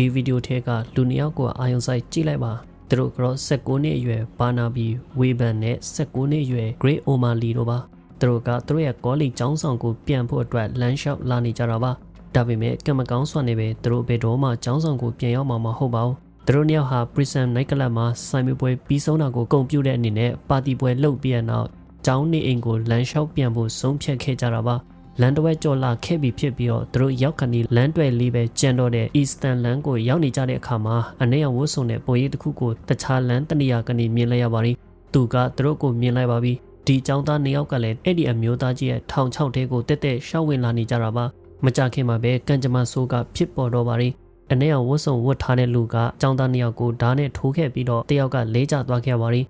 ဒီဗီဒီယိုထဲကလူနှစ်ယောက်ကိုအာယုံဆိုင်ကြည့်လိုက်ပါသူတို့ကတော့16နှစ်အရွယ်ဘာနာဘီဝေဘန်နဲ့16နှစ်အရွယ် Great O'Malley တို့ပါသူတို့ကသူတို့ရဲ့ကောလီကျောင်းဆောင်ကိုပြန်ဖို့အတွက်လမ်းလျှောက်လာနေကြတာပါဒါပေမဲ့ကံမကောင်းစွာနဲ့ပဲသူတို့ဘယ်တော့မှကျောင်းဆောင်ကိုပြန်ရောက်မှာမဟုတ်ပါဘူးသူတို့နှစ်ယောက်ဟာ Prison Night Club မှာဆိုင်မပွဲပြီးဆုံးတာကိုဂုဏ်ပြုတဲ့အနေနဲ့ပါတီပွဲလုပ်ပြီးတဲ့နောက်ကျောင်းနေအိမ်ကိုလမ်းလျှောက်ပြန်ဖို့ဆုံးဖြတ်ခဲ့ကြတာပါ လန်တဝဲကြော်လာခဲ့ပြီးဖြစ်ပြီးတော့သူတို့ရောက်ခဏီလမ်းတွယ်လေးပဲကျန်တော့တဲ့ Eastern လမ်းကိုရောက်နေကြတဲ့အခါမှာအနေရဝတ်ဆုံတဲ့ပုံရိပ်တစ်ခုကိုတခြားလမ်းတနေရာကနေမြင်လိုက်ရပါပြီသူကသူတို့ကိုမြင်လိုက်ပါပြီဒီចောင်းသားနှစ်ယောက်ကလည်းအဲ့ဒီအမျိုးသားကြီးရဲ့ထောင်ချောက်တဲကိုတက်တက်ရှောက်ဝင်လာနေကြတာပါမကြခင်မှာပဲကံကြမ္မာဆိုးကဖြစ်ပေါ်တော့ပါရီအနေရဝတ်ဆုံဝတ်ထားတဲ့လူကចောင်းသားနှစ်ယောက်ကိုဓာတ်နဲ့ထိုးခဲ့ပြီးတော့တယောက်ကလဲကျသွားခဲ့ပါရီ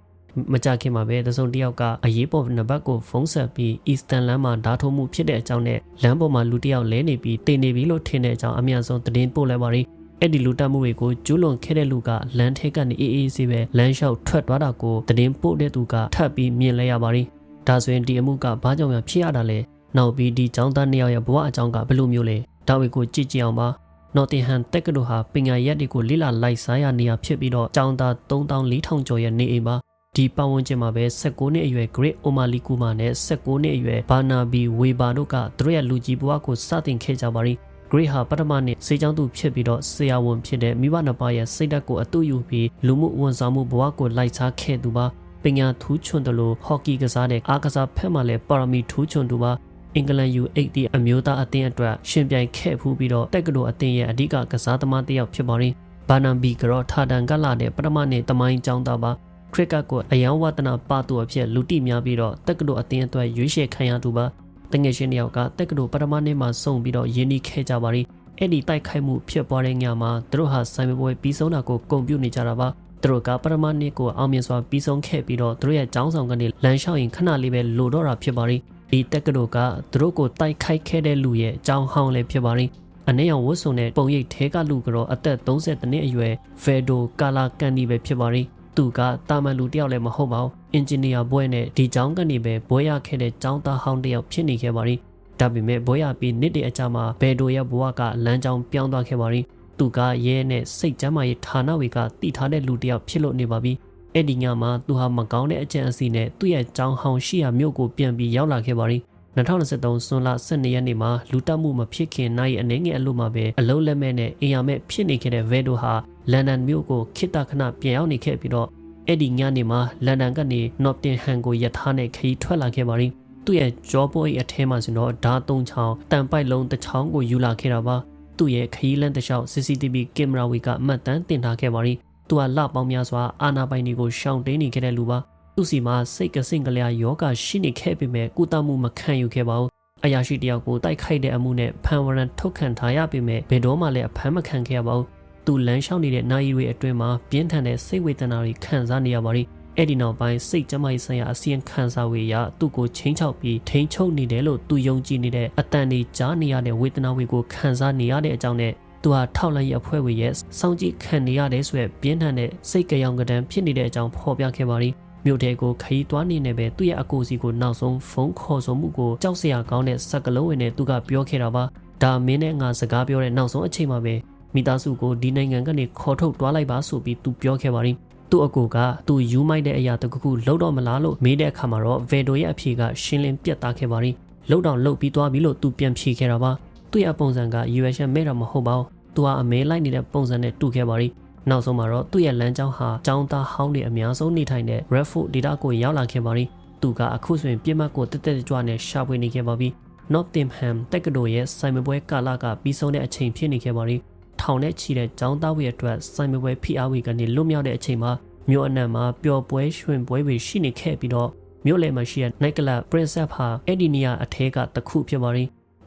မကြခင်မှာပဲတစုံတစ်ယောက်ကအရေးပေါ်နံပါတ်ကိုဖုန်းဆက်ပြီး Eastern လမ်းမှာဓာတ်ထိုးမှုဖြစ်တဲ့အကြောင်းနဲ့လမ်းပေါ်မှာလူတစ်ယောက်လဲနေပြီးတင်နေပြီလို့ထင်တဲ့အကြောင်းအများဆုံးသတင်းပို့လိုက်ပါရီအဲ့ဒီလူတက်မှုတွေကိုကျူးလွန်ခဲ့တဲ့လူကလမ်းထဲကနေအေးအေးဆေးပဲလမ်းလျှောက်ထွက်သွားတာကိုသတင်းပို့တဲ့သူကထပ်ပြီးမြင်လဲရပါရီဒါဆိုရင်ဒီအမှုကဘာကြောင့်များဖြစ်ရတာလဲနောက်ပြီးဒီចောင်းသားနှစ်ယောက်ရဲ့ဘဝအကြောင်းကဘယ်လိုမျိုးလဲဒါဝေကိုကြည့်ကြည့်အောင်ပါနော်တင်ဟန်တက်ကတို့ဟာပညာရက်တွေကိုလိလာလိုက်စားရနေရဖြစ်ပြီးတော့ចောင်းသား3400ကျော်ရဲ့နေအိမ်ပါ ဒီပတ်ဝန်းကျင်မှာပဲ16နှစ်အရွယ် Great Omali Kuma နဲ့16နှစ်အရွယ် Barnaby Weber တို့ကသူတို့ရဲ့လူကြီးဘဝကိုစတင်ခဲ့ကြပါရီ Great ဟာပထမနှစ်စေချောင်းသူဖြစ်ပြီးတော့ဆရာဝန်ဖြစ်တဲ့မိဘနှစ်ပါးရဲ့စိတ်ဓာတ်ကိုအတူယူပြီးလူမှုဝန်ဆောင်မှုဘဝကိုလိုက်စားခဲ့သူပါပညာထူးချွန်တယ်လို့ဟော်ကီကစားတဲ့အားကစားဖက်မှလည်းပါရမီထူးချွန်သူပါအင်္ဂလန် U80 အမျိုးသားအသင်းအတွက်ရှင်ပြိုင်ခဲ့ဖူးပြီးတော့တက်ကတိုအသင်းရဲ့အဓိကကစားသမားတစ်ယောက်ဖြစ်ပါရင်ဘာနမ်ဘီကတော့ထာဒန်ကလာတဲ့ပထမနှစ်တမိုင်းကျောင်းသားပါ ခရစ်ကတ်ကိုအယံဝဒနာပါသူအဖြစ်လူတိများပြီးတော့တက်ကတိုအသင်းအတွက်ရွေးချယ်ခံရသူပါတငယ်ချင်းတယောက်ကတက်ကတိုပထမနှစ်မှာစုံပြီးတော့ယင်းနှီးခဲ့ကြပါရီအဲ့ဒီတိုက်ခိုက်မှုဖြစ်ပွားတဲ့ညမှာသူတို့ဟာဆိုင်ပွဲပြီးဆုံးတာကိုဂုံပြုနေကြတာပါသူတို့ကပထမနှစ်ကိုအောင်မြင်စွာပြီးဆုံးခဲ့ပြီးတော့သူတို့ရဲ့ចောင်းဆောင်ကနေလမ်းလျှောက်ရင်ခဏလေးပဲလိုတော့တာဖြစ်ပါရီဒီတက်ကတိုကသူတို့ကိုတိုက်ခိုက်ခဲ့တဲ့လူရဲ့ចောင်းဟောင်းလည်းဖြစ်ပါရီအနေရောင်ဝတ်စုံတဲ့ပုံရိပ်ထဲကလူကတော့အသက်30နှစ်အရွယ်ဗေဒိုကာလာကန်ဒီပဲဖြစ်ပါရီ သူကတာမန်လူတယောက်လည်းမဟုတ်ပါဘူးအင်ဂျင်နီယာဘွဲနဲ့ဒီကျောင်းကနေပဲဘွဲရခဲ့တဲ့ကျောင်းသားဟောင်းတယောက်ဖြစ်နေခဲ့ပါရီဒါပေမဲ့ဘွဲရပြီးနှစ်တည်းအကြာမှာဘယ်ဒိုရဲ့ဘဝကလမ်းကြောင်းပြောင်းသွားခဲ့ပါရီသူကရဲနဲ့စိတ်ကျမ်းမာရေးဌာနတွေကတည်ထားတဲ့လူတယောက်ဖြစ်လို့နေပါပြီအဲ့ဒီညမှာသူဟာမကောင်းတဲ့အကြံအစီနဲ့သူ့ရဲ့ကျောင်းဟောင်းရှိရာမြို့ကိုပြန်ပြီးရောက်လာခဲ့ပါရီ2023ဇွန်လ12ရက်နေ့မှာလူတက်မှုမဖြစ်ခင်နိုင်အနေငယ်အလို့မှာပဲအလုံးလက်မဲ့နဲ့အင်ယာမဲ့ဖြစ်နေခဲ့တဲ့ဗဲဒိုဟာ လန်ဒန်မြို့ကိုခိတခဏပြန်ရောက်နေခဲ့ပြီးတော့အဲ့ဒီညနေမှာလန်ဒန်ကနေနော့တင်ဟန်ကိုရထားနဲ့ခရီးထွက်လာခဲ့ပါရီသူ့ရဲ့ဂျောဘော၏အထဲမှာဆိုတော့ဓာသုံးချောင်းတန်ပိုက်လုံးတစ်ချောင်းကိုယူလာခဲ့တာပါသူ့ရဲ့ခရီးလမ်းတစ်လျှောက် CCTV ကင်မရာဝေကအမှတ်တမ်းတင်ထားခဲ့ပါရီသူကလပေါင်းများစွာအာနာပိုင်တွေကိုရှောင်တင်းနေခဲ့တဲ့လူပါသူစီမှာစိတ်ကစင်ကလျာယောဂရှိနေခဲ့ပေမဲ့ကုသမှုမခံယူခဲ့ပါဘူးအရာရှိတယောက်ကိုတိုက်ခိုက်တဲ့အမှုနဲ့ဖန်ဝရန်ထုတ်ခံထားရပေမဲ့ဘယ်တော့မှလည်းအဖမ်းမခံခဲ့ရပါဘူး သူလမ်းလျှောက်နေတဲ့နိုင်ရီတွေအတွင်းမှာပြင်းထန်တဲ့စိတ်ဝေဒနာတွေခံစားနေရပါရီအဲ့ဒီနောက်ပိုင်းစိတ်ကြမ်းမာရေးဆိုင်ရာအစီရင်ခံစာဝေရသူ့ကိုချင်းချောက်ပြီးထိန်းချုပ်နေတယ်လို့သူယုံကြည်နေတဲ့အတန်တွေကြားနေရတဲ့ဝေဒနာတွေကိုခံစားနေရတဲ့အကြောင်းနဲ့သူဟာထောက်လှမ်းရေးအဖွဲ့ဝင်ရဲ့စောင့်ကြည့်ခံနေရတယ်ဆိုရယ်ပြင်းထန်တဲ့စိတ်ကြောင်ကဒံဖြစ်နေတဲ့အကြောင်းဖော်ပြခဲ့ပါရီမြို့တဲကိုခရီးသွားနေနေပဲသူ့ရဲ့အကိုစီကိုနောက်ဆုံးဖုန်းခေါ်ဆိုမှုကိုကြောက်စရာကောင်းတဲ့စက်ကလုံးဝင်နဲ့သူကပြောခဲ့တာပါဒါမင်းနဲ့ငါစကားပြောတဲ့နောက်ဆုံးအချိန်မှာပဲ မိသားစုကိုဒီနိုင်ငံကနေခေါ်ထုတ်သွားလိုက်ပါဆိုပြီးသူပြောခဲ့ပါရီသူ့အကူကသူယူမိုက်တဲ့အရာတခုခုလှုပ်တော့မလားလို့မေးတဲ့အခါမှာတော့ဗေဒိုရဲ့အဖြေကရှင်းလင်းပြတ်သားခဲ့ပါရီလှုပ်တော့လှုပ်ပြီးသွားပြီလို့သူပြန်ဖြေခဲ့တာပါသူ့ရဲ့ပုံစံက US မဲ့တော့မဟုတ်ပါဘူးသူဟာအမဲလိုက်နေတဲ့ပုံစံနဲ့တူခဲ့ပါရီနောက်ဆုံးမှာတော့သူ့ရဲ့လမ်းကြောင်းဟာចောင်းသားဟောင်းတွေအများဆုံးနေထိုင်တဲ့ Redford ဒေတာကိုရောက်လာခဲ့ပါရီသူကအခုဆိုရင်ပြစ်မှတ်ကိုတက်တက်ကြွနဲ့ရှာဖွေနေခဲ့ပါပြီ Nottingham တက္ကသိုလ်ရဲ့စိုင်မပွဲကာလကပြီးဆုံးတဲ့အချိန်ဖြစ်နေခဲ့ပါရီ ထောင်နဲ့ချီတဲ့ចောင်းသားဝေအတွက်စိုင်မပွဲဖိအားဝေကနေလွတ်မြောက်တဲ့အချိန်မှာမြို့အနှံ့မှာပျော်ပွဲရွှင်ပွဲတွေရှိနေခဲ့ပြီးတော့မြို့လယ်မှာရှိတဲ့ night club princess ဟာအဲ့ဒီနေရာအထဲကတခုဖြစ်ပါရီ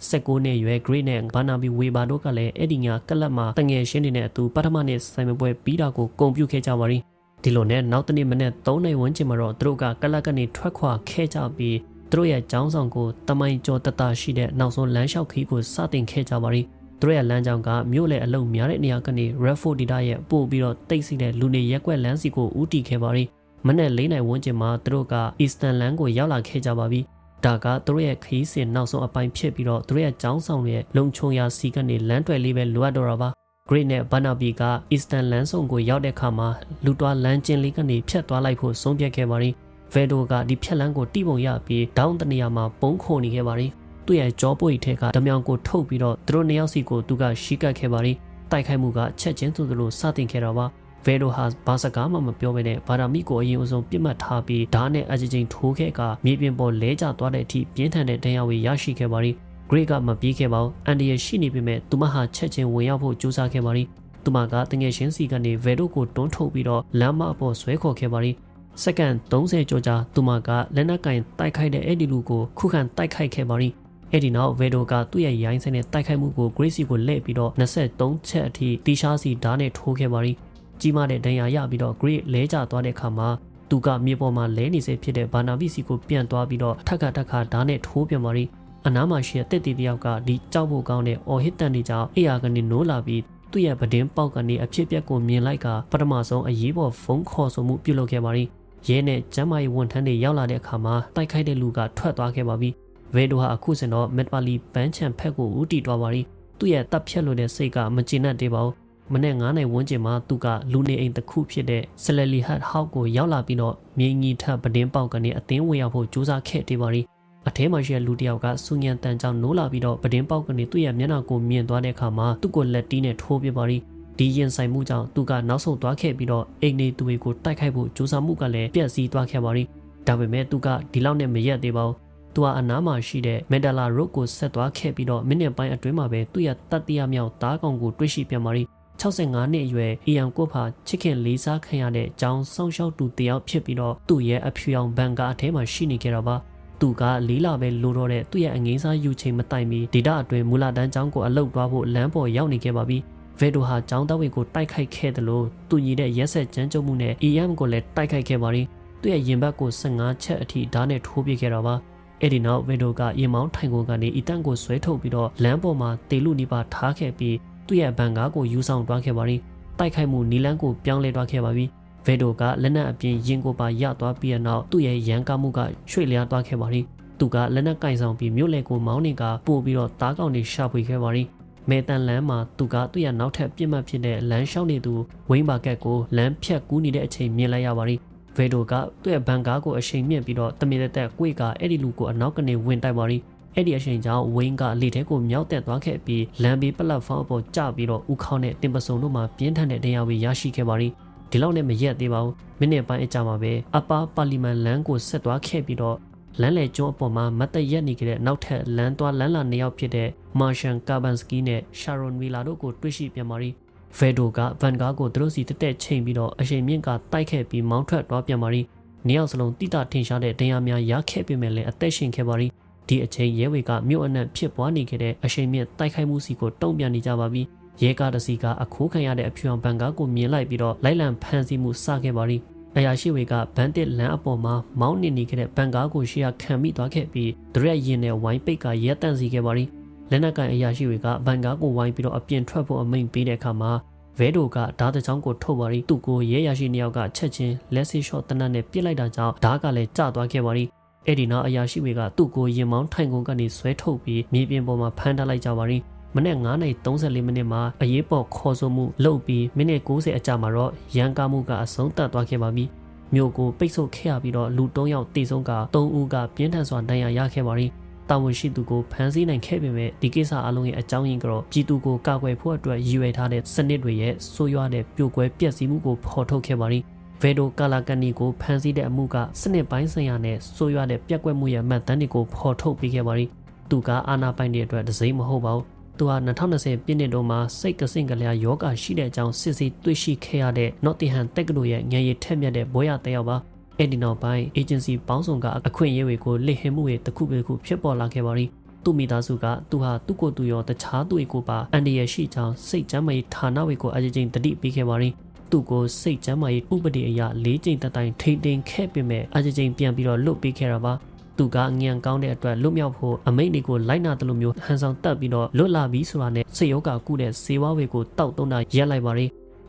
16နှစ်ရွယ် Great နဲ့ Barnaby Weber တို့ကလည်းအဲ့ဒီညကလပ်မှာတငယ်ရှင်းတွေနဲ့အတူပထမနေ့ဆိုင်မပွဲပြီးတာကိုကုန်ပြုခဲ့ကြပါရီဒီလိုနဲ့နောက်တနေ့မနေ့3နိုင်ဝန်းကျင်မှာတော့သူတို့ကကလပ်ကနေထွက်ခွာခဲ့ကြပြီးသူတို့ရဲ့ចောင်းဆောင်ကိုတမိုင်ကျော်တတရှိတဲ့နောက်ဆုံးလမ်းလျှောက်ခီးကိုစတင်ခဲ့ကြပါရီ သူတို့ရဲ့လမ်းကြောင်းကမြို့လေအလုံးများတဲ့နေရာကနေ Redford Data ရဲ့ပို့ပြီးတော့တိတ်ဆိတဲ့လူနေရက်ကွက်လမ်းစီကိုဦးတည်ခဲ့ပါရီမနေ့၄နိုင်ဝန်းကျင်မှာသူတို့က Eastern Land ကိုရောက်လာခဲ့ကြပါပြီဒါကသူတို့ရဲ့ခရီးစဉ်နောက်ဆုံးအပိုင်းဖြစ်ပြီးတော့သူတို့ရဲ့ចောင်းဆောင်ရဲ့လုံခြုံရာစီကနေလမ်းတွယ်လေးပဲလိုအပ်တော့တာပါ Great နဲ့ Barnaby က Eastern လမ်းဆုံကိုရောက်တဲ့အခါမှာလူတွားလမ်းကျင်းလေးကနေဖြတ်သွားလိုက်ဖို့ဆုံးဖြတ်ခဲ့ပါရီ။ Vedo ကဒီဖြတ်လမ်းကိုတိပုံရပြီးဒေါင်းတနေရာမှာပုံခုန်နေခဲ့ပါရီ။ သူ့ရဲ့ကြောပွေထက်ကဓမြောင်ကိုထုတ်ပြီးတော့သူတို့နှစ်ယောက်စီကိုသူကရှီကပ်ခဲ့ပါရီ။တိုက်ခိုက်မှုကချက်ချင်းသူတို့စတင်ခဲ့တာပါ။ Vedo ဟာဘာစကားမှမပြောဘဲနဲ့ဘာဒါမီကိုအရင်အဆုံးပြစ်မှတ်ထားပြီးဓာတ်နဲ့အကြိမ်ကြိမ်ထိုးခဲ့ကမြေပြင်ပေါ်လဲကျသွားတဲ့အထိပြင်းထန်တဲ့ဒဏ်ရာတွေရရှိခဲ့ပါရီ။ Great ကမပြေးခဲ့ပါဘူး။အန်ဒီရရှိနေပေမဲ့သူမဟာချက်ချင်းဝင်ရောက်ဖို့ကြိုးစားခဲ့ပါရီ။သူမကတငယ်ချင်းစီကနေဗယ်ဒိုကိုတွန်းထုတ်ပြီးတော့လမ်းမအပေါ်ဆွဲခေါ်ခဲ့ပါရီ။စက္ကန့်30ကျော်ကြာသူမကလက်နက်ကင်တိုက်ခိုက်တဲ့အဲ့ဒီလူကိုခုခံတိုက်ခိုက်ခဲ့ပါရီ။ အဲ့ဒီနောက်ဗယ်ဒိုကသူ့ရဲ့ရိုင်းစင်းနဲ့တိုက်ခိုက်မှုကို Grace ကိုလှည့်ပြီးတော့23ချက်အထိတီရှားစီဓာတ်နဲ့ထိုးခဲ့ပါရီ။ကြီးမားတဲ့ဒဏ်ရာရပြီးတော့ Grace လဲကျသွားတဲ့အခါမှာသူကမြေပေါ်မှာလဲနေစေဖြစ်တဲ့ဘာနာဘီစီကိုပြန်သွားပြီးတော့ထက်ကထက်ကဓာတ်နဲ့ထိုးပြန်ပါရီ။အနားမှာရှိတဲ့တက်တီတယောက်ကဒီကြောက်ဖို့ကောင်းတဲ့အော်ဟစ်တန်တွေကြောင့်အေယာကနေနိုးလာပြီးသူ့ရဲ့ပဒင်းပေါက်ကနေအဖြစ်ပြက်ကိုမြင်လိုက်ကပထမဆုံးအရေးပေါ်ဖုန်းခေါ်ဆိုမှုပြုလုပ်ခဲ့ပါရီရဲနဲ့ကျမ်းမာရေးဝန်ထမ်းတွေရောက်လာတဲ့အခါမှာတိုက်ခိုက်တဲ့လူကထွက်သွားခဲ့ပါပြီ ဗေဒိုဟာအခုစင်တော့မက်ပါလီပန်းချံဖက်ကိုဦးတည်သွားပါရီသူ့ရဲ့တပ်ဖြတ်လို့တဲ့စိတ်ကမကျေနပ်သေးပါဘူးမနေ့9နိုင်ဝန်းကျင်မှာသူကလူနေအိမ်တစ်ခုဖြစ်တဲ့ဆလလီဟတ်ဟောက်ကိုရောက်လာပြီးတော့မြေကြီးထပ်ပဒင်းပေါက်ကနေအသင်းဝင်ရောက်ဖို့ကြိုးစားခဲ့သေးပါရီအထဲမှာရှိတဲ့လူတစ်ယောက်ကစူညံတန်ကြောင်နိုးလာပြီးတော့ပဒင်းပေါက်ကနေသူ့ရဲ့မျက်နှာကိုမြင်သွားတဲ့အခါမှာသူ့ကိုလက်တီးနဲ့ထိုးပြပါရီဒီရင်ဆိုင်မှုကြောင့်သူကနောက်ဆုံးသွားခဲ့ပြီးတော့အိမ်နေသူတွေကိုတိုက်ခိုက်ဖို့ကြိုးစားမှုကလည်းပြက်စီးသွားခဲ့ပါရီဒါပေမဲ့သူကဒီလောက်နဲ့မရက်သေးပါဘူး သူကအနားမှာရှိတဲ့မက်ဒလာရုတ်ကိုဆက်သွားခဲ့ပြီးတော့မိနစ်ပိုင်းအတွင်းမှာပဲသူ့ရဲ့တတ်တရားမြောက်သားကောင်ကိုတွေ့ရှိပြန်ပါရီ65နှစ်အရွယ်အီယန်ကိုဖာချစ်ခင်လေးစားခံရတဲ့အကြောင်းစောင့်ရှောက်သူတယောက်ဖြစ်ပြီးတော့သူ့ရဲ့အဖြူရောင်ဘန်ကာအထဲမှာရှိနေကြတာပါသူကလေးလာပဲလိုတော့တဲ့သူ့ရဲ့အငိမ့်စားယူချိန်မတိုင်မီဒေတာအတွင်းမူလာတန်းကျောင်းကိုအလုတ်သွားဖို့လမ်းပေါ်ရောက်နေခဲ့ပါပြီဗေဒိုဟာကျောင်းသားတွေကိုတိုက်ခိုက်ခဲ့တယ်လို့သူညီတဲ့ရက်ဆက်ကြမ်းကြုတ်မှုနဲ့ EM ကိုလည်းတိုက်ခိုက်ခဲ့ပါရီသူ့ရဲ့ရင်ဘတ်ကို15ချက်အထိဓာတ်နဲ့ထိုးပြခဲ့တာပါ အဲ့ဒီနောက်ဗေဒိုကရင်မောင်းထိုင်ကုန်ကနေအီတန်ကိုဆွဲထုတ်ပြီးတော့လမ်းပေါ်မှာတေလူနီပါထားခဲ့ပြီးသူ့ရဲ့ဘန်ကားကိုယူဆောင်သွားခဲ့ပါရီတိုက်ခိုက်မှုနီလန်းကိုပြောင်းလဲသွားခဲ့ပါပြီဗေဒိုကလက်နက်အပြင်ရင်ကိုပါရသွားပြီးတဲ့နောက်သူ့ရဲ့ရန်ကားမှုကရွှေ့လျားသွားခဲ့ပါရီသူကလက်နက်ကင်ဆောင်ပြီးမြို့လေကိုမောင်းနေကပို့ပြီးတော့တားကောင်တွေရှာဖွေခဲ့ပါရီမဲတန်လမ်းမှာသူကသူ့ရဲ့နောက်ထပ်ပြစ်မှတ်ဖြစ်တဲ့လမ်းလျှောက်နေသူဝိန်းဘာကက်ကိုလမ်းဖြတ်ကူးနေတဲ့အချိန်မြင်လိုက်ရပါရီ ဗေဒိုကသူ့ရဲ့ဘန်ကားကိုအချိန်မြင့်ပြီးတော့တမင်တက်ကွေကအဲ့ဒီလူကိုအနောက်ကနေဝင်တိုက်ပါရီအဲ့ဒီအချိန်ကြောင့်ဝင်းကလေထဲကိုမြောက်တက်သွားခဲ့ပြီးလမ်းဘေးပလက်ဖောင်းအပေါ်ကျပြီးတော့ဥခေါင်းနဲ့တင်ပစုံတို့မှာပြင်းထန်တဲ့ဒဏ်ရာတွေရရှိခဲ့ပါရီဒီလောက်နဲ့မရက်သေးပါဘူးမိနစ်ပိုင်းအကြာမှာပဲအပါပါလီမန်လမ်းကိုဆက်သွားခဲ့ပြီးတော့လမ်းလေကျွန်းအပေါ်မှာမတ်တရက်နေကြတဲ့နောက်ထပ်လမ်းသွားလမ်းလာနှစ်ယောက်ဖြစ်တဲ့မာရှန်ကာဘန်စကီနဲ့ရှာရွန်မီလာတို့ကိုတွေ့ရှိပြန်ပါရီ ဗေဒိုကဗန်ကားကိုသူတို့စီတက်တက်ချိန်ပြီးတော့အရှိန်မြင့်ကတိုက်ခဲ့ပြီးမောင်းထွက်သွားပြန်ပါရီနှစ်ယောက်စလုံးတိတာထင်ရှားတဲ့ဒဏ်ရာများရခဲ့ပေမဲ့လည်းအသက်ရှင်ခဲ့ပါရီဒီအချိန်ရဲဝေကမြို့အနှံ့ဖြစ်ပွားနေခဲ့တဲ့အရှိန်မြင့်တိုက်ခိုက်မှုစီကိုတုံ့ပြန်နေကြပါပြီရဲကားတစီကအခိုးခံရတဲ့အဖြူအောင်ဘန်ကားကိုမြင်လိုက်ပြီးတော့လိုက်လံဖမ်းဆီးမှုစခဲ့ပါရီအရာရှိတွေကဘန်တစ်လမ်းအပေါ်မှာမောင်းနေနေခဲ့တဲ့ဘန်ကားကိုရှေ့ကခံမိသွားခဲ့ပြီးဒရက်ရင်နဲ့ဝိုင်းပိတ်ကရဲတန့်စီခဲ့ပါရီ လက်နက်ကန်အရာရှိတွေကဘန်ကားကိုဝိုင်းပြီးတော့အပြင်ထွက်ဖို့အမိန့်ပေးတဲ့အခါမှာဗဲဒိုကဓာတ်တချောင်းကိုထုတ်ပါရီသူ့ကိုရဲရရှိနှစ်ယောက်ကချက်ချင်းလက်စီရှော့တနတ်နဲ့ပြစ်လိုက်တာကြောင့်ဓာတ်ကလည်းကျသွားခဲ့ပါရီအဲ့ဒီနောက်အရာရှိတွေကသူ့ကိုရင်မောင်းထိုင်ကုန်ကနေဆွဲထုတ်ပြီးမြေပြင်ပေါ်မှာဖမ်းထားလိုက်ကြပါရီမနေ့9:34မိနစ်မှာအရေးပေါ်ခေါ်ဆိုမှုလုပ်ပြီးမိနစ်60အကြာမှာတော့ရန်ကားမှုကအဆုံးသတ်သွားခဲ့ပါပြီမြို့ကိုပိတ်ဆို့ခဲ့ရပြီးတော့လူ3ယောက်တေဆုံးက3ဦးကပြင်းထန်စွာဒဏ်ရာရခဲ့ပါရီ တာဝန်ရှိသူကိုဖမ်းဆီးနိုင်ခဲ့ပေမဲ့ဒီကိစ္စအလုံးရဲ့အကြောင်းရင်းကတော့ပြည်သူကိုကာကွယ်ဖို့အတွက်ရည်ရွယ်ထားတဲ့စနစ်တွေရဲ့ဆိုးရွားတဲ့ပြိုကွဲပျက်စီးမှုကိုဖော်ထုတ်ခဲ့ပါရီဗေဒိုကာလာကန်နီကိုဖမ်းဆီးတဲ့အမှုကစနစ်ပိုင်းဆိုင်ရာနဲ့ဆိုးရွားတဲ့ပြက်ကွက်မှုရဲ့မှတ်တမ်းတွေကိုဖော်ထုတ်ပေးခဲ့ပါရီသူကအာနာပိုင်တဲ့အတွက်တစိမ့်မဟုတ်ပါဘူးသူဟာ2020ပြည့်နှစ်တုန်းမှာစိတ်ကစင့်ကလျာယောဂရှိတဲ့အကြောင်းစစ်ဆေးတွေ့ရှိခဲ့ရတဲ့ Nottingham တက္ကသိုလ်ရဲ့ငယ်ရည်ထက်မြက်တဲ့ဘွဲရတယောက်ပါ အဲ့ဒီနောက်ပိုင်း agency ပေါင်းစုံကအခွင့်အရေးတွေကိုလိဟင်မှုတွေတစ်ခုပဲတစ်ခုဖြစ်ပေါ်လာခဲ့ပါရီသူ့မိသားစုကသူဟာသူ့ကိုယ်သူရောတခြားသူတွေကိုပါအန်ဒီရရှိကြောင်းစိတ်ကြမ်းမာရေးဌာနတွေကိုအကြိမ်ကြိမ်တတိပေးခဲ့ပါရီသူ့ကိုစိတ်ကြမ်းမာရေးဥပဒေအရ၄ကြိမ်တိုင်ထိမ့်တင်ခဲ့ပေမဲ့အကြိမ်ကြိမ်ပြန်ပြီးတော့လွတ်ပေးခဲ့တာပါသူကငန်ကောင်းတဲ့အတွက်လွတ်မြောက်ဖို့အမိတ်တွေကိုလိုက်နာတယ်လို့မျိုးဟန်ဆောင်တက်ပြီးတော့လွတ်လာပြီဆိုတာနဲ့စေယောဂကုတဲ့စေဝါဝေကိုတောက်သုံးတာရက်လိုက်ပါရီ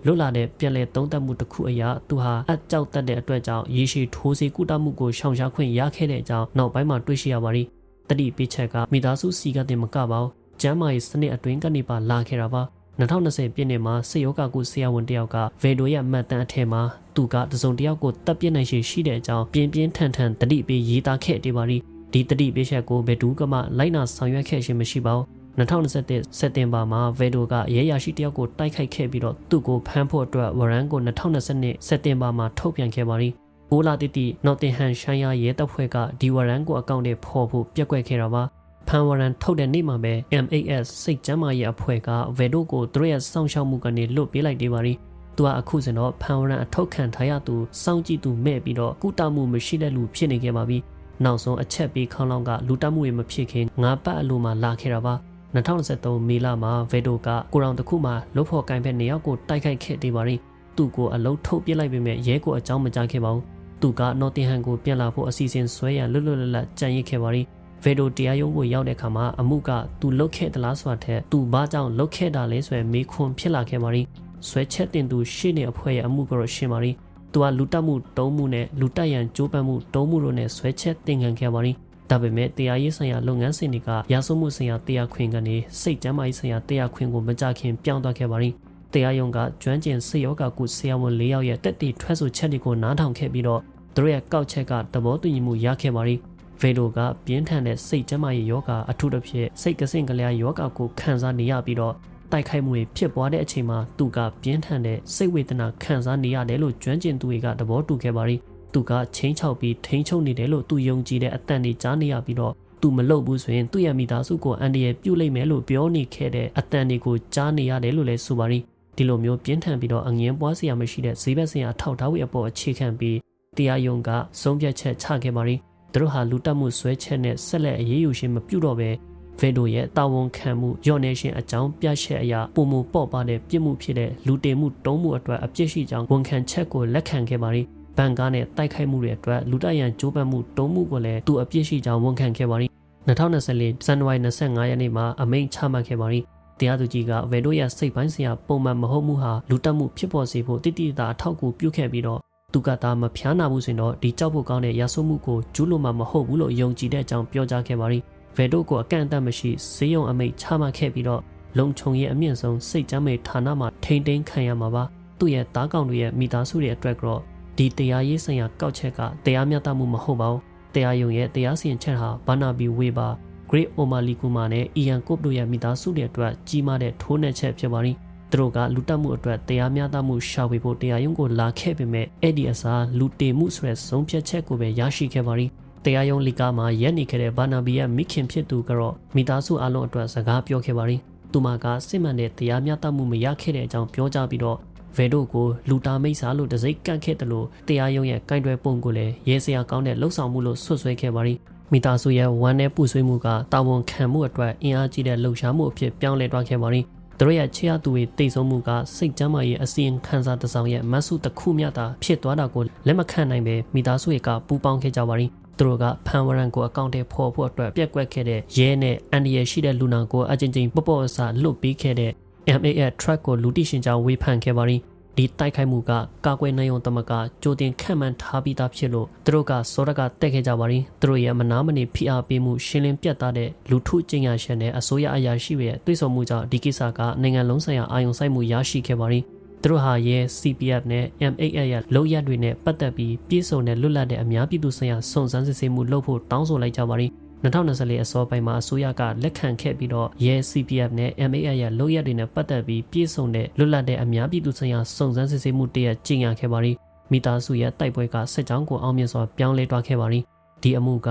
လွတ်လာတဲ့ပြန်လည်သုံးသပ်မှုတစ်ခုအရာသူဟာအကြောက်တက်တဲ့အတွက်ကြောင့်ရေရှည်ထိုးစေကုတမှုကိုရှောင်ရှားခွင့်ရခဲ့တဲ့အကြောင်းနောက်ပိုင်းမှာတွေ့ရှိရပါရီတတိပိချက်ကမိသားစုစီကတင်မကပါဘူးကျမ်းမာရေးစနစ်အတွင်းကနေပါလာခဲ့တာပါ2020ပြည့်နှစ်မှာစေယောဂကုဆရာဝန်တယောက်ကဗေဒိုရဲ့မှတ်တမ်းအထက်မှာသူကတစုံတစ်ယောက်ကိုတပ်ပြစ်နိုင်ရှိရှိတဲ့အကြောင်းပြင်းပြင်းထန်ထန်တတိပေးရေးသားခဲ့တယ်ပါရီဒီတတိပေးချက်ကိုဘယ်သူကမှလိုက်နာဆောင်ရွက်ခဲ့ခြင်းမရှိပါဘူး 2021စက်တင်ဘာမှာဗေဒိုကရဲရရှိတယောက်ကိုတိုက်ခိုက်ခဲ့ပြီးတော့သူ့ကိုဖမ်းဖို့အတွက်ဝရန်ကို2022စက်တင်ဘာမှာထုတ်ပြန်ခဲ့ပါရီိုလာတီတီနော်တင်ဟန်ရှိုင်းယာရဲတပ်ဖွဲ့ကဒီဝရန်ကိုအကောင့်တွေဖော်ဖို့ပြက်ကွက်ခဲ့တာပါဖန်ဝရန်ထုတ်တဲ့နေ့မှာပဲ MAS စိတ်ကျမ်းမာရေးအဖွဲ့ကဗေဒိုကိုသူတို့ရဲ့စောင့်ရှောက်မှုကနေလွတ်ပေးလိုက်သေးပါရီသူကအခုစင်တော့ဖန်ဝရန်အထောက်ခံထားရသူစောင့်ကြည့်သူမဲ့ပြီးတော့ကုတမှုမရှိတဲ့လူဖြစ်နေခဲ့ပါပြီနောက်ဆုံးအချက်ပေးခေါင်းလောင်းကလူတက်မှုတွေမဖြစ်ခင်ငါပတ်အလိုမှာလာခဲ့တာပါ 2023မေလမှာဗေဒိုကကိုရောင်တစ်ခုမှာလုတ်ဖို့ကင်ဖက်နေရောက်ကိုတိုက်ခိုက်ခဲ့သေးပါရီသူ့ကိုအလုံးထုတ်ပြစ်လိုက်ပေမဲ့ရဲကိုအကြောင်းမကြားခဲ့ပါဘူးသူကနော်တင်ဟန်ကိုပြန်လာဖို့အစီအစဉ်ဆွဲရလွတ်လွတ်လပ်လပ်ကြံရစ်ခဲ့ပါရီဗေဒိုတရားရုံးကိုရောက်တဲ့အခါမှာအမှုကသူလုတ်ခဲ့သလားဆိုတာထက်သူဘာကြောင့်လုတ်ခဲ့တာလဲဆိုရယ်မေးခွန်းဖြစ်လာခဲ့ပါရီဆွဲချက်တင်သူရှေ့နေအဖွဲ့ရဲ့အမှုကတော့ရှင်းပါရီသူကလူတက်မှုတုံးမှုနဲ့လူတက်ရန်ကြိုးပမ်းမှုတုံးမှုတို့နဲ့ဆွဲချက်တင်ခံခဲ့ပါရီ ဒါပေမဲ့တရားရေးဆိုင်ရာလုပ်ငန်းစဉ်တွေကရာဇဝမှုဆိုင်ရာတရားခွင်ကနေစိတ်ကျမ်းမာရေးဆိုင်ရာတရားခွင်ကိုမကြခင်ပြောင်းသွားခဲ့ပါရီတရားရုံးကကျွမ်းကျင်စေယောဂကုဆရာဝန်၄ယောက်ရဲ့တက်တီထွက်ဆိုချက်တွေကိုနားထောင်ခဲ့ပြီးတော့သူတို့ရဲ့ကောက်ချက်ကသဘောတူညီမှုရခဲ့ပါရီဗေဒိုကပြင်းထန်တဲ့စိတ်ကျန်းမာရေးယောဂအထူးသဖြင့်စိတ်ကစင့်ကလျာယောဂကိုခံစားနေရပြီးတော့တိုက်ခိုက်မှုတွေဖြစ်ပွားတဲ့အချိန်မှာသူကပြင်းထန်တဲ့စိတ်ဝေဒနာခံစားနေရတယ်လို့ကျွမ်းကျင်သူတွေကသဘောတူခဲ့ပါရီ သူကချင်းချောက်ပြီးထိန်းချုပ်နေတယ်လို့သူယုံကြည်တဲ့အတန်တွေကြားနေရပြီးတော့သူမလုပ်ဘူးဆိုရင်သူ့ရဲ့မိသားစုကိုအန်ဒီရဲ့ပြုတ်လိုက်မယ်လို့ပြောနေခဲ့တဲ့အတန်တွေကိုကြားနေရတယ်လို့လည်းဆိုပါရီဒီလိုမျိုးပြင်းထန်ပြီးတော့အငင်းပွားစရာမရှိတဲ့ဈေးဘက်စရာထောက်ထားဝေအပေါ်အခြေခံပြီးတရားရုံးကဆုံးဖြတ်ချက်ချခဲ့ပါရီသူတို့ဟာလူတက်မှုဆွဲချက်နဲ့ဆက်လက်အရေးယူခြင်းမပြုတော့ဘဲဗေဒိုရဲ့တာဝန်ခံမှုညော့နေခြင်းအကြောင်းပြချက်အရာပုံမပေါ့ပါတဲ့ပြစ်မှုဖြစ်တဲ့လူတင်မှုတုံးမှုအတွက်အပြစ်ရှိကြောင်းဝန်ခံချက်ကိုလက်ခံခဲ့ပါရီ ဘန်ကားနဲ့တိုက်ခိုက်မှုတွေအတွက်လူတက်ရန်ကြိုးပမ်းမှုတုံးမှုကိုလည်းသူအပြစ်ရှိကြောင်းဝန်ခံခဲ့ပါရီ2024ဇန်နဝါရီ25ရက်နေ့မှာအမိန့်ချမှတ်ခဲ့ပါရီတရားသူကြီးကဗေဒိုရဲ့စိတ်ပိုင်းဆိုင်ရာပုံမှန်မဟုတ်မှုဟာလူတက်မှုဖြစ်ပေါ်စေဖို့တိတိတာအထောက်အကူပြုခဲ့ပြီးတော့သူကသာမဖျားနာဘူးဆိုရင်တော့ဒီကြောက်ဖို့ကောင်းတဲ့ရာဆုမှုကိုကျူးလွန်မှာမဟုတ်ဘူးလို့ယုံကြည်တဲ့အကြောင်းပြောကြားခဲ့ပါရီဗေဒိုကိုအကန့်အသတ်မရှိဈေးရုံအမိတ်ချမှတ်ခဲ့ပြီးတော့လုံခြုံရေးအမြင့်ဆုံးစိတ်ကြမ်းမဲ့ဌာနမှာထိမ့်သိမ်းခံရမှာပါသူ့ရဲ့တားကောင်တွေရဲ့မိသားစုတွေအတွက်တော့ ဒီတရားရေးဆိုင်ရာကောက်ချက်ကတရားမျှတမှုမဟုတ်ပါဘူးတရားရုံရဲ့တရားစီရင်ချက်ဟာဘာနာဘီဝေပါ Great Omali Kuma နဲ့ Ian Cope တို့ရဲ့မိသားစုတွေအတွက်ကြီးမားတဲ့ထိုးနှက်ချက်ဖြစ်ပါရီသူတို့ကလူတက်မှုအတွက်တရားမျှတမှုရှာဖွေဖို့တရားရုံးကိုလာခဲ့ပေမဲ့အဲ့ဒီအစားလူတေမှုဆိုတဲ့ဆုံးဖြတ်ချက်ကိုပဲရရှိခဲ့ပါရီတရားရုံးလီကာမှာရက်နေခဲ့တဲ့ဘာနာဘီရဲ့မိခင်ဖြစ်သူကတော့မိသားစုအလုံးအတွက်စကားပြောခဲ့ပါရီသူမကစစ်မှန်တဲ့တရားမျှတမှုမရခဲ့တဲ့အကြောင်းပြောကြားပြီးတော့ ဗေဒိုကိုလူတာမိတ်စာလို့တစိမ့်ကန့်ခဲ့တယ်လို့တရားရုံးရဲ့ကင်တွယ်ပုံကိုလည်းရဲစရာကောင်းတဲ့လှုပ်ဆောင်မှုလို့ဆွဆွဲခဲ့ပါရီမိသားစုရဲ့ဝမ်းနဲ့ပူဆွေးမှုကတာဝန်ခံမှုအတွက်အင်အားကြီးတဲ့လှုပ်ရှားမှုအဖြစ်ပြောင်းလဲသွားခဲ့ပါရီသူတို့ရဲ့ချေရသူတွေတိတ်ဆုံးမှုကစိတ်ကြမ်းမာရေးအစီရင်ခံစာတစ်စောင်ရဲ့မတ်စုတစ်ခုမျှသာဖြစ်သွားတာကိုလက်မခံနိုင်ပဲမိသားစုတွေကပူပေါင်းခဲ့ကြပါရီသူတို့ကဖန်ဝရန်ကိုအကောင့်ထဲပေါ်ဖို့အတွက်ပြက်ကွက်ခဲ့တဲ့ရဲနဲ့အန်ဒီရရှိတဲ့လူနာကိုအချင်းချင်းပေါ့ပေါ့အစားလွတ်ပေးခဲ့တဲ့ MAS truck ကိုလူတိရှင်ကြောင့်ဝေဖန်ခဲ့ပါရီဒီတိုက်ခိုက်မှုကကာကွယ်နိုင်ုံတမကကြိုတင်ခံမှန်းထားပြီးသားဖြစ်လို့သူတို့ကစောရကတက်ခဲ့ကြပါရင်သူတို့ရဲ့မနာမနေဖိအားပေးမှုရှင်းလင်းပြတ်သားတဲ့လူထုကျင့်ရရှင်နဲ့အစိုးရအရာရှိတွေရဲ့တွေ့ဆုံမှုကြောင့်ဒီကိစ္စကနိုင်ငံလုံးဆိုင်ရာအာရုံစိုက်မှုရရှိခဲ့ပါရင်သူတို့ဟာရဲ့ CPF နဲ့ MAS ရဲ့လုံရက်တွေနဲ့ပတ်သက်ပြီးပြည်စုံတဲ့လွတ်လပ်တဲ့အများပြည်သူဆိုင်ရာစုံစမ်းစစ်ဆေးမှုလုပ်ဖို့တောင်းဆိုလိုက်ကြပါရင် 2024အစောပိုင်းမှာအစိုးရကလက်ခံခဲ့ပြီးတော့ရဲ CPF နဲ့ MAS ရဲ့လုပ်ရက်တွေနဲ့ပတ်သက်ပြီးပြည်စုံတဲ့လွတ်လပ်တဲ့အများပြည်သူဆိုင်ရာစုံစမ်းစစ်ဆေးမှုတရက်ကျင့်ရခဲ့ပါရီမိသားစုရဲ့တိုက်ပွဲကစစ်ကြောင်းကိုအောင်မြင်စွာပြောင်းလဲသွားခဲ့ပါရီဒီအမှုက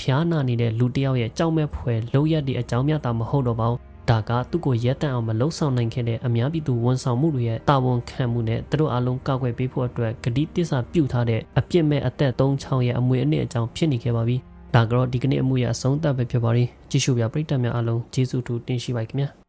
ဖျားနာနေတဲ့လူတစ်ယောက်ရဲ့ကြောက်မဲ့ဖွယ်လုပ်ရက်တွေအကြောင်းများတာမဟုတ်တော့ပါဘူးဒါကသူ့ကိုရက်တန့်အောင်မလှုံ့ဆော်နိုင်ခဲ့တဲ့အများပြည်သူဝန်ဆောင်မှုတွေရဲ့တာဝန်ခံမှုနဲ့သူတို့အလုံးကောက်ွယ်ပေးဖို့အတွက်ဂတိတစ္ဆာပြုထားတဲ့အပြစ်မဲ့အသက်၃ချောင်းရဲ့အမွေအနှစ်အကြောင်းဖြစ်နေခဲ့ပါပြီ။ ဒါကတော့ဒီကနေ့အမှုရအဆုံးသတ်ပဲဖြစ်ပါရီကြည့်ရှုပြပရိသတ်များအားလုံးကျေးဇူးတူတင်ရှိပါခင်ဗျာ။